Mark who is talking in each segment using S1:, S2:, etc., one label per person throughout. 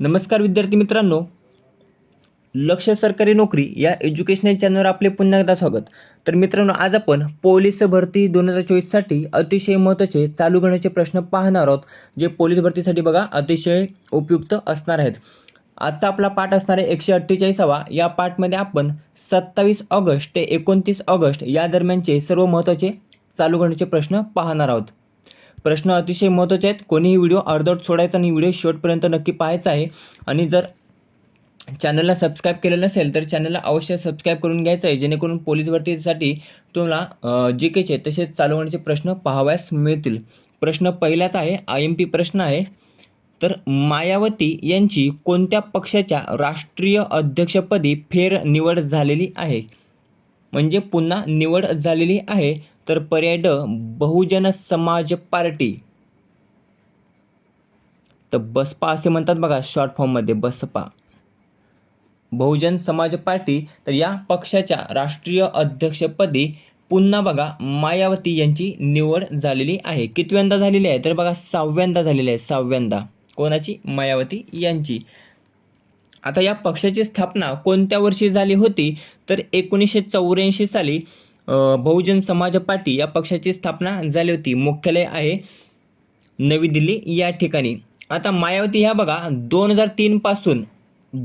S1: नमस्कार विद्यार्थी मित्रांनो लक्ष सरकारी नोकरी या एज्युकेशनल चॅनलवर आपले पुन्हा एकदा स्वागत तर मित्रांनो आज आपण पोलीस भरती दोन हजार चोवीससाठी अतिशय महत्त्वाचे चालू घेण्याचे प्रश्न पाहणार आहोत जे पोलीस भरतीसाठी बघा अतिशय उपयुक्त असणार आहेत आजचा आपला पाठ असणार आहे एकशे अठ्ठेचाळीसावा या पाठमध्ये आपण सत्तावीस ऑगस्ट ते एकोणतीस ऑगस्ट या दरम्यानचे सर्व महत्त्वाचे चालू घेण्याचे प्रश्न पाहणार आहोत प्रश्न अतिशय महत्त्वाचे आहेत कोणीही व्हिडिओ अर्धवट सोडायचा आणि व्हिडिओ शेवटपर्यंत नक्की पाहायचा आहे आणि जर चॅनलला सबस्क्राईब केलेलं नसेल तर चॅनलला अवश्य सबस्क्राईब करून घ्यायचं आहे जेणेकरून पोलीस भरतीसाठी तुम्हाला जी केचे तसेच चालू प्रश्न पाहाव्यास मिळतील प्रश्न पहिलाच आहे आय एम पी प्रश्न आहे तर मायावती यांची कोणत्या पक्षाच्या राष्ट्रीय अध्यक्षपदी फेरनिवड झालेली आहे म्हणजे पुन्हा निवड झालेली आहे तर पर्याय ड बहुजन समाज पार्टी तर बसपा असे म्हणतात बघा शॉर्ट फॉर्ममध्ये बसपा बहुजन समाज पार्टी तर या पक्षाच्या राष्ट्रीय अध्यक्षपदी पुन्हा बघा मायावती यांची निवड झालेली आहे कितव्यांदा झालेली आहे तर बघा सहाव्यांदा झालेली आहे सहाव्यांदा कोणाची मायावती यांची आता या पक्षाची स्थापना कोणत्या वर्षी झाली होती तर एकोणीसशे चौऱ्याऐंशी साली बहुजन समाज पार्टी या पक्षाची स्थापना झाली होती मुख्यालय आहे नवी दिल्ली या ठिकाणी आता मायावती ह्या बघा दोन हजार तीनपासून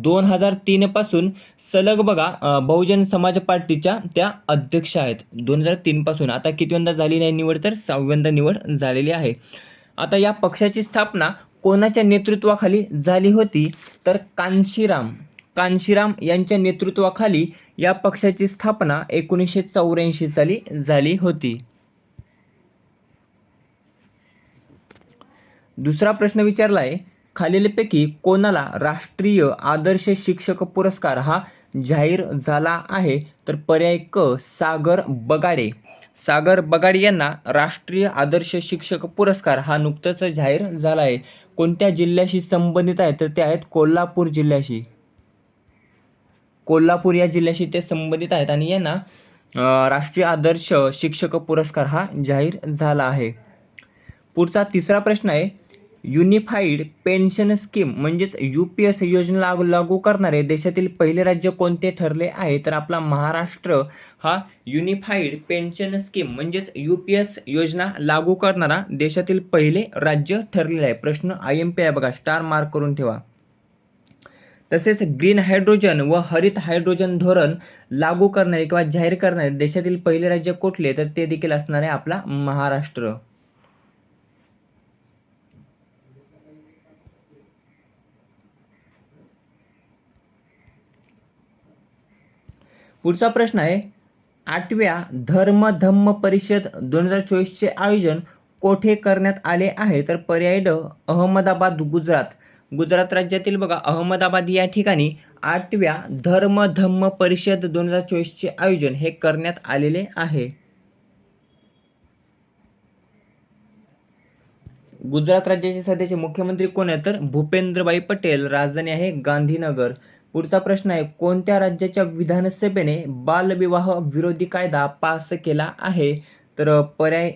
S1: दोन हजार तीनपासून सलग बघा बहुजन समाज पार्टीच्या त्या अध्यक्ष आहेत दोन हजार तीनपासून आता कितव्यांदा झाली नाही निवड तर सहाव्यांदा निवड झालेली आहे आता या पक्षाची स्थापना कोणाच्या नेतृत्वाखाली झाली होती तर कांशीराम कांशीराम यांच्या नेतृत्वाखाली या पक्षाची स्थापना एकोणीसशे चौऱ्याऐंशी साली झाली होती दुसरा प्रश्न विचारला आहे खालीलपैकी कोणाला राष्ट्रीय आदर्श शिक्षक पुरस्कार हा जाहीर झाला आहे तर पर्याय क सागर बगाडे सागर बगाडे यांना राष्ट्रीय आदर्श शिक्षक पुरस्कार हा नुकतंच जाहीर झाला आहे कोणत्या जिल्ह्याशी संबंधित आहे तर ते आहेत कोल्हापूर जिल्ह्याशी कोल्हापूर या जिल्ह्याशी ते संबंधित आहेत आणि यांना राष्ट्रीय आदर्श शिक्षक पुरस्कार हा जाहीर झाला आहे पुढचा तिसरा प्रश्न आहे युनिफाईड पेन्शन स्कीम म्हणजेच यू पी एस योजना लागू लागू करणारे देशातील पहिले राज्य कोणते ठरले आहे तर आपला महाराष्ट्र हा युनिफाईड पेन्शन स्कीम म्हणजेच यू पी एस योजना लागू करणारा देशातील पहिले राज्य ठरलेले आहे प्रश्न आय एम पी आहे बघा स्टार मार्क करून ठेवा तसेच ग्रीन हायड्रोजन व हरित हायड्रोजन धोरण लागू करणारे किंवा जाहीर करणारे देशातील पहिले राज्य कुठले तर ते देखील असणार आहे आपला महाराष्ट्र पुढचा प्रश्न आहे आठव्या धर्म धम्म परिषद दोन हजार चे आयोजन कोठे करण्यात आले आहे तर पर्याय ड अहमदाबाद गुजरात गुजरात राज्यातील बघा अहमदाबाद या ठिकाणी आठव्या धर्म धम्म परिषद दोन हजार चे आयोजन हे करण्यात आलेले आहे गुजरात राज्याचे सध्याचे मुख्यमंत्री कोण आहेत तर भूपेंद्रबाई पटेल राजधानी आहे गांधीनगर पुढचा प्रश्न आहे कोणत्या राज्याच्या विधानसभेने बालविवाह विरोधी कायदा पास केला आहे तर पर्याय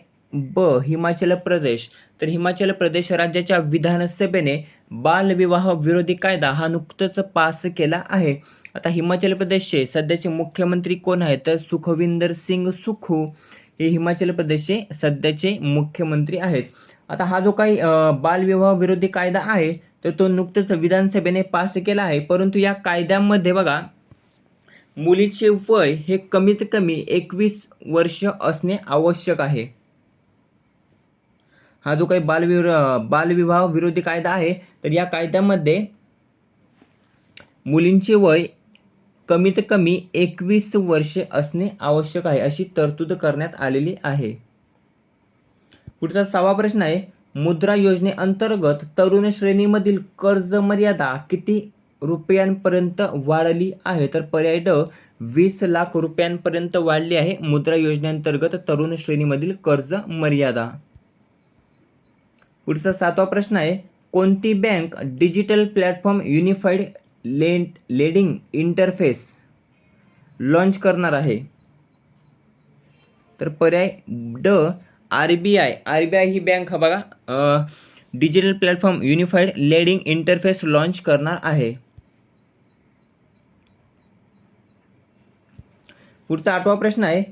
S1: ब हिमाचल प्रदेश तर हिमाचल प्रदेश राज्याच्या विधानसभेने बालविवाह विरोधी कायदा हा नुकतंच पास केला आहे आता हिमाचल प्रदेशचे सध्याचे मुख्यमंत्री कोण आहेत तर सुखविंदर सिंग सुखू हे हिमाचल प्रदेशचे सध्याचे मुख्यमंत्री आहेत आता हा जो काही बालविवाह विरोधी कायदा आहे तर तो नुकतंच विधानसभेने पास केला आहे परंतु या कायद्यामध्ये बघा मुलीचे वय हे कमीत कमी एकवीस वर्ष असणे आवश्यक आहे हा जो काही बालविर बालविवाह विरोधी कायदा आहे तर या कायद्यामध्ये मुलींचे वय कमीत कमी एकवीस वर्षे असणे आवश्यक आहे अशी तरतूद करण्यात आलेली आहे पुढचा सहावा प्रश्न आहे मुद्रा योजनेअंतर्गत तरुण श्रेणीमधील कर्ज मर्यादा किती रुपयांपर्यंत वाढली आहे तर पर्याय ड वीस लाख रुपयांपर्यंत वाढली आहे मुद्रा योजनेअंतर्गत तरुण श्रेणीमधील कर्ज मर्यादा पुढचा सातवा प्रश्न आहे कोणती बँक डिजिटल प्लॅटफॉर्म युनिफाईड ले लेडिंग इंटरफेस लॉन्च करणार आहे तर पर्याय ड R B I R B I ही बँक हा बघा digital platform unified lending interface launch करणार आहे पुढचा आठवा प्रश्न आहे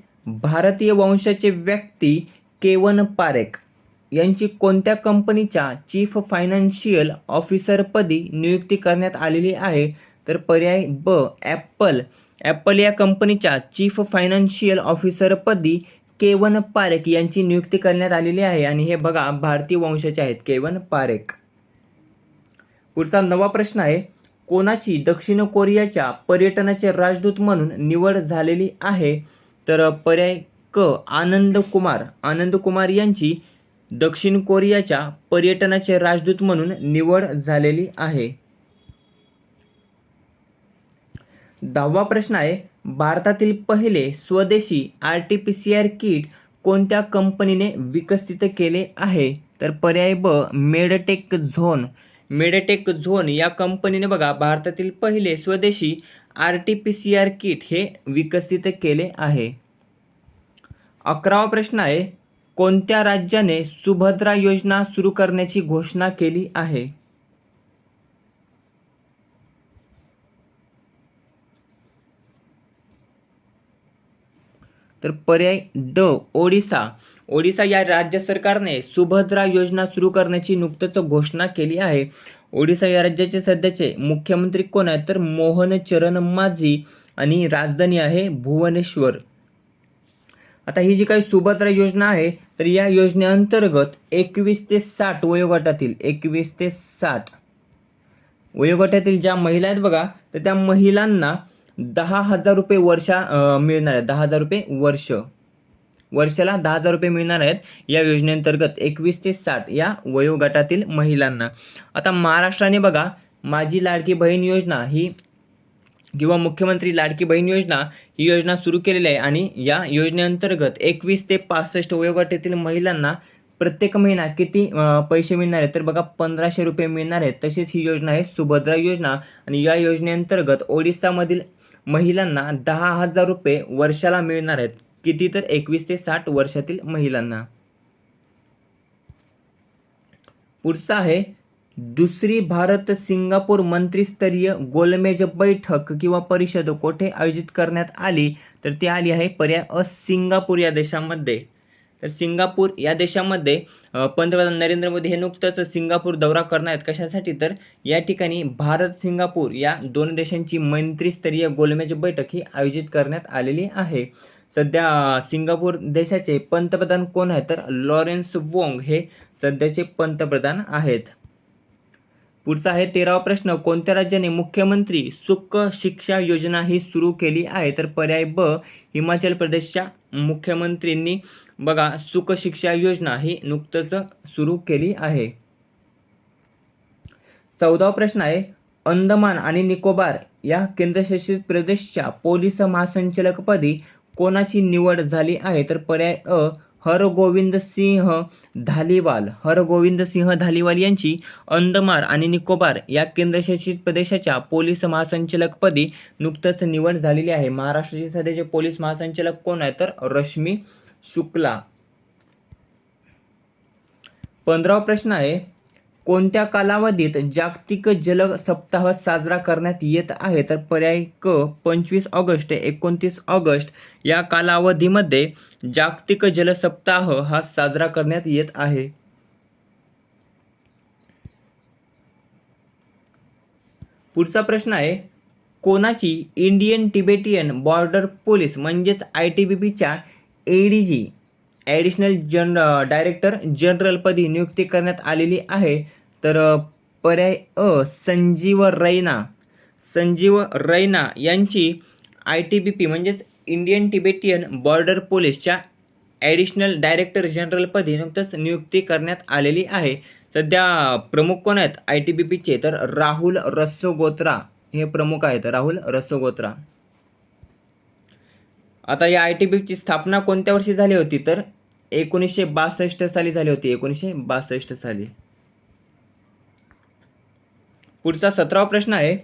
S1: भारतीय वंशाचे व्यक्ती केवन पारेख यांची कोणत्या कंपनीच्या चीफ फायनान्शियल ऑफिसरपदी नियुक्ती करण्यात आलेली आहे तर पर्याय ब ॲपल ॲपल या कंपनीच्या चीफ फायनान्शियल ऑफिसरपदी केवन पारेख यांची नियुक्ती करण्यात आलेली आहे आणि हे बघा भारतीय वंशाचे आहेत केवन पारेख पुढचा नवा प्रश्न आहे कोणाची दक्षिण कोरियाच्या पर्यटनाचे राजदूत म्हणून निवड झालेली आहे तर पर्याय क आनंद कुमार आनंद कुमार यांची दक्षिण कोरियाच्या पर्यटनाचे राजदूत म्हणून निवड झालेली आहे दहावा प्रश्न आहे भारतातील पहिले स्वदेशी R T P C R kit कोणत्या कंपनीने विकसित केले आहे तर पर्याय ब मेडटेक झोन मेडटेक झोन या कंपनीने बघा भारतातील पहिले स्वदेशी R T P C R kit हे विकसित केले आहे अकरावा प्रश्न आहे कोणत्या राज्याने सुभद्रा योजना सुरू करण्याची घोषणा केली आहे तर पर्याय ड ओडिसा ओडिसा या राज्य सरकारने सुभद्रा योजना सुरू करण्याची नुकतंच घोषणा केली आहे ओडिसा या राज्याचे सध्याचे मुख्यमंत्री कोण आहेत तर मोहन चरण माझी आणि राजधानी आहे भुवनेश्वर आता ही जी काही सुभद्रा योजना आहे तर या योजनेअंतर्गत एकवीस ते साठ वयोगटातील एकवीस ते साठ वयोगटातील ज्या महिला आहेत बघा तर त्या महिलांना दहा हजार रुपये वर्षा मिळणार आहेत दहा हजार रुपये वर्ष वर्षाला दहा हजार रुपये मिळणार आहेत या योजनेअंतर्गत एकवीस ते साठ या वयोगटातील महिलांना आता महाराष्ट्राने बघा माझी लाडकी बहीण योजना ही किंवा मुख्यमंत्री लाडकी बहीण योजना ही योजना सुरू केलेली आहे आणि या योजनेअंतर्गत एकवीस ते पासष्ट वयोगटातील महिलांना प्रत्येक महिना किती पैसे मिळणार आहेत तर बघा पंधराशे रुपये मिळणार आहेत तशीच ही योजना आहे सुभद्रा योजना आणि या योजनेअंतर्गत ओडिसामधील महिलांना दहा हजार रुपये वर्षाला मिळणार आहेत किती तर एकवीस ते साठ वर्षातील महिलांना पुढचा आहे दुसरी भारत सिंगापूर मंत्रिस्तरीय गोलमेज बैठक किंवा परिषद कोठे आयोजित करण्यात आली तर ती आली आहे पर्याय अ सिंगापूर या देशामध्ये तर सिंगापूर या देशामध्ये पंतप्रधान नरेंद्र मोदी हे नुकतंच सिंगापूर दौरा करणार आहेत कशासाठी तर या ठिकाणी भारत सिंगापूर या दोन देशांची मंत्रीस्तरीय गोलमेज बैठक ही आयोजित करण्यात आलेली आहे सध्या सिंगापूर देशाचे पंतप्रधान कोण आहेत तर लॉरेन्स वोंग हे सध्याचे पंतप्रधान आहेत पुढचा आहे तेरावा प्रश्न कोणत्या राज्याने मुख्यमंत्री सुक्क शिक्षा योजना ही सुरू केली आहे तर पर्याय ब हिमाचल प्रदेशच्या मुख्यमंत्र्यांनी बघा सुख शिक्षा योजना ही नुकतंच सुरू केली आहे चौदावा प्रश्न आहे अंदमान आणि निकोबार या केंद्रशासित प्रदेशच्या पोलीस महासंचालकपदी कोणाची निवड झाली आहे तर पर्याय अ हरगोविंद सिंह धालीवाल हरगोविंद सिंह धालीवाल यांची अंदमान आणि निकोबार या केंद्रशासित प्रदेशाच्या पोलीस महासंचालकपदी नुकतंच निवड झालेली आहे महाराष्ट्राचे सध्याचे पोलीस महासंचालक कोण आहे तर रश्मी शुक्ला पंधरावा प्रश्न आहे कोणत्या कालावधीत जागतिक जल सप्ताह साजरा करण्यात येत आहे तर पर्याय क पंचवीस ऑगस्ट एकोणतीस ऑगस्ट या कालावधीमध्ये जागतिक जल सप्ताह हा साजरा करण्यात येत आहे पुढचा प्रश्न आहे कोणाची इंडियन टिबेटियन बॉर्डर पोलीस म्हणजेच आय टी बी पीच्या ए डी जी ॲडिशनल जन डायरेक्टर जनरलपदी नियुक्ती करण्यात आलेली आहे तर पर्याय अ संजीव रैना संजीव रैना यांची आय टी बी पी म्हणजेच इंडियन टिबेटियन बॉर्डर पोलीसच्या ॲडिशनल डायरेक्टर जनरलपदी नुकतंच नियुक्ती करण्यात आलेली आहे सध्या प्रमुख कोण आहेत आय टी बी पीचे तर राहुल रसोगोत्रा हे प्रमुख आहेत राहुल रसोगोत्रा आता या आय टी बीची स्थापना कोणत्या वर्षी झाली होती तर एकोणीसशे बासष्ट साली झाली होती एकोणीसशे बासष्ट साली पुढचा सतरावा प्रश्न आहे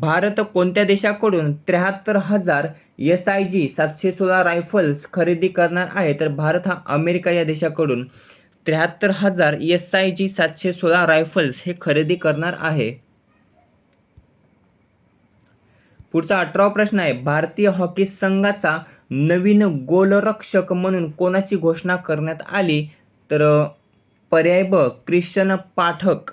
S1: भारत कोणत्या देशाकडून त्र्याहत्तर हजार एस आय जी सातशे सोळा रायफल्स खरेदी करणार आहे तर भारत हा अमेरिका या देशाकडून त्र्याहत्तर हजार एस आय जी सातशे सोळा रायफल्स हे खरेदी करणार आहे पुढचा अठरावा प्रश्न आहे भारतीय हॉकी संघाचा नवीन गोलरक्षक म्हणून कोणाची घोषणा करण्यात आली तर पर्याय ब क्रिश्चन पाठक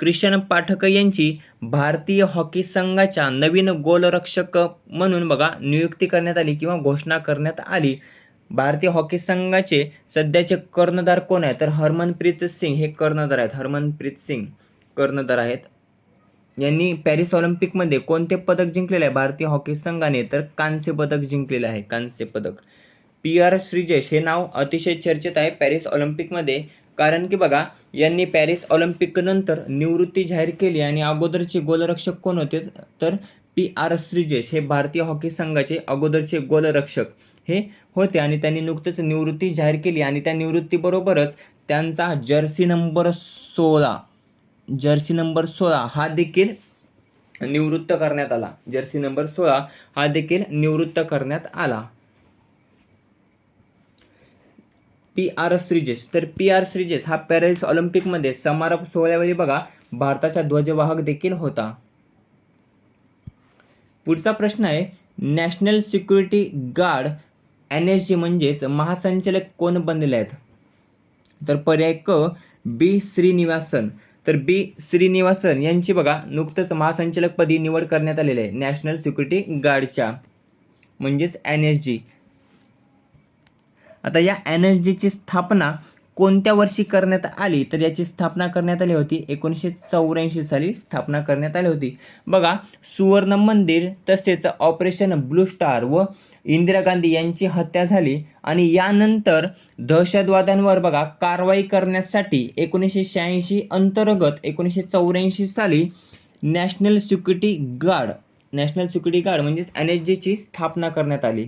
S1: क्रिशन पाठक यांची भारतीय हॉकी संघाच्या नवीन गोलरक्षक म्हणून बघा नियुक्ती करण्यात आली किंवा घोषणा करण्यात आली भारतीय हॉकी संघाचे सध्याचे कर्णधार कोण आहेत तर हरमनप्रीत सिंग हे कर्णधार आहेत हरमनप्रीत सिंग कर्णधार आहेत यांनी पॅरिस ऑलिम्पिकमध्ये कोणते पदक जिंकलेले आहे भारतीय हॉकी संघाने तर कांस्य पदक जिंकलेलं आहे कांस्य पदक पी आर श्रीजेश हे नाव अतिशय चर्चेत आहे पॅरिस ऑलिम्पिकमध्ये कारण की बघा यांनी पॅरिस ऑलिम्पिकनंतर निवृत्ती जाहीर केली आणि अगोदरचे गोलरक्षक कोण होते तर पी आर श्रीजेश हे भारतीय हॉकी संघाचे अगोदरचे गोलरक्षक हे होते आणि त्यांनी नुकतेच निवृत्ती जाहीर केली आणि त्या निवृत्तीबरोबरच त्यांचा जर्सी नंबर सोळा जर्सी नंबर सोळा हा देखील निवृत्त करण्यात आला जर्सी नंबर सोळा हा देखील निवृत्त करण्यात आला पी आर श्रीजेश तर पी आर श्रीजेश हा पॅरिस ऑलिम्पिकमध्ये समारोप सोहळ्यावेळी बघा भारताचा ध्वजवाहक देखील होता पुढचा प्रश्न आहे national security guard N S G म्हणजेच महासंचालक कोण बनले आहेत तर पर्याय क बी श्रीनिवासन तर बी श्रीनिवासन यांची बघा नुकतंच महासंचालकपदी निवड करण्यात आलेली आहे नॅशनल सिक्युरिटी गार्डच्या म्हणजेच एन एस जी आता या एन एस जीची स्थापना कोणत्या वर्षी करण्यात आली तर याची स्थापना करण्यात आली होती एकोणीसशे चौऱ्याऐंशी साली स्थापना करण्यात आली होती बघा सुवर्ण मंदिर तसेच ऑपरेशन ब्लू स्टार व इंदिरा गांधी यांची हत्या झाली आणि यानंतर दहशतवाद्यांवर बघा कारवाई करण्यासाठी एकोणीसशे शहाऐंशी अंतर्गत एकोणीसशे चौऱ्याऐंशी साली national security guard national security guard म्हणजेच एन एस जीची स्थापना करण्यात आली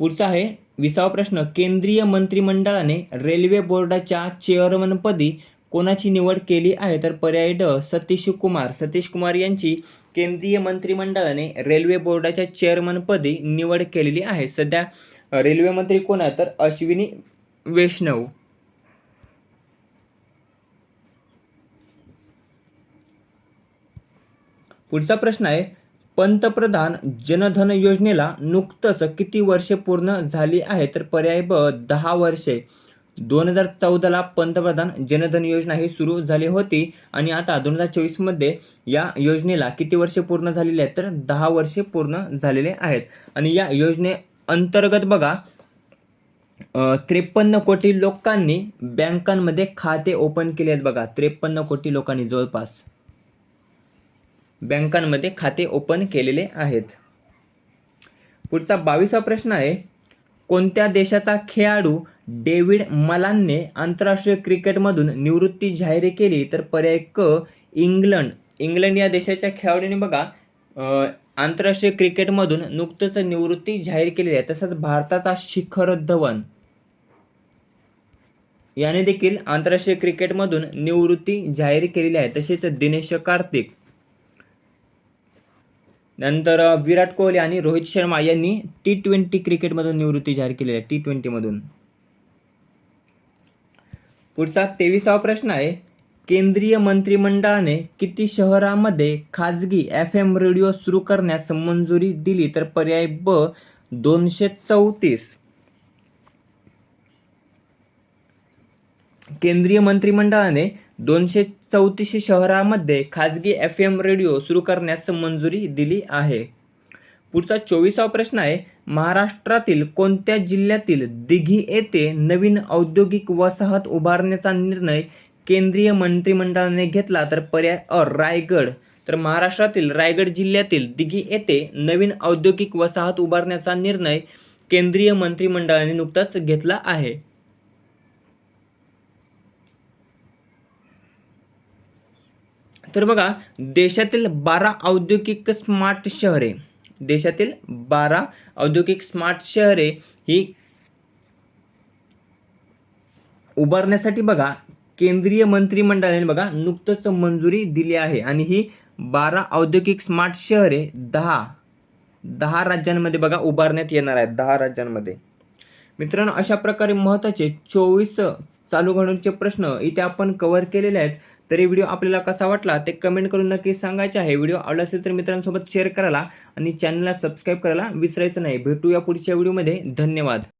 S1: पुढचा आहे विसावा प्रश्न केंद्रीय मंत्रिमंडळाने रेल्वे बोर्डाच्या चेअरमनपदी कोणाची निवड केली आहे तर पर्याय ड सतीश कुमार सतीश कुमार यांची केंद्रीय मंत्रिमंडळाने रेल्वे बोर्डाच्या चेअरमनपदी निवड केलेली आहे सध्या रेल्वे मंत्री कोण आहे तर अश्विनी वैष्णव पुढचा प्रश्न आहे पंतप्रधान जनधन योजनेला नुकतंच किती वर्षे पूर्ण झाली आहे तर पर्याय ब दहा वर्षे दोन हजार चौदाला पंतप्रधान जनधन योजना ही सुरू झाली होती आणि आता दोन हजार चोवीसमध्ये या योजनेला किती वर्षे पूर्ण झालेली आहेत तर दहा वर्षे पूर्ण झालेले आहेत आणि या योजने अंतर्गत बघा त्रेपन्न कोटी लोकांनी बँकांमध्ये खाते ओपन केले आहेत बघा त्रेपन्न कोटी लोकांनी जवळपास बँकांमध्ये खाते ओपन केलेले आहेत पुढचा बावीसा प्रश्न आहे कोणत्या देशाचा खेळाडू डेव्हिड मलानने आंतरराष्ट्रीय क्रिकेटमधून निवृत्ती जाहीर केली तर पर्याय क इंग्लंड इंग्लंड या देशाच्या खेळाडूने बघा आंतरराष्ट्रीय क्रिकेटमधून नुकतंच निवृत्ती जाहीर केलेली आहे तसंच भारताचा शिखर धवन याने देखील आंतरराष्ट्रीय क्रिकेटमधून निवृत्ती जाहीर केलेली आहे तसेच दिनेश कार्तिक नंतर विराट कोहली आणि रोहित शर्मा यांनी टी ट्वेंटी क्रिकेटमधून निवृत्ती जाहीर केली आहे टी ट्वेंटीमधून पुढचा तेविसावा प्रश्न आहे केंद्रीय मंत्रिमंडळाने किती शहरामध्ये खाजगी एफ एम रेडिओ सुरू करण्यास मंजुरी दिली तर पर्याय ब दोनशे चौतीस केंद्रीय मंत्रिमंडळाने दोनशे चौतीस शहरामध्ये खाजगी एफ एम रेडिओ सुरू करण्यास मंजुरी दिली आहे पुढचा चोवीसावा प्रश्न आहे महाराष्ट्रातील कोणत्या जिल्ह्यातील दिघी येथे नवीन औद्योगिक वसाहत उभारण्याचा निर्णय केंद्रीय मंत्रिमंडळाने घेतला तर पर्याय अ रायगड तर महाराष्ट्रातील रायगड जिल्ह्यातील दिघी येथे नवीन औद्योगिक वसाहत उभारण्याचा निर्णय केंद्रीय मंत्रिमंडळाने नुकताच घेतला आहे तर बघा देशातील बारा औद्योगिक स्मार्ट शहरे देशातील बारा औद्योगिक स्मार्ट शहरे ही उभारण्यासाठी बघा केंद्रीय मंत्रिमंडळाने बघा नुकतंच मंजुरी दिली आहे आणि ही बारा औद्योगिक स्मार्ट शहरे दहा दहा राज्यांमध्ये बघा उभारण्यात येणार आहेत दहा राज्यांमध्ये मित्रांनो अशा प्रकारे महत्त्वाचे चोवीस चालू घालूनचे प्रश्न इथे आपण कव्हर केलेले आहेत तरी व्हिडिओ आपल्याला कसा वाटला ते कमेंट करून नक्की सांगायचे आहे व्हिडिओ आवडला असेल तर मित्रांसोबत शेअर करायला आणि चॅनलला सबस्क्राईब करायला विसरायचं नाही भेटूया पुढच्या व्हिडिओमध्ये धन्यवाद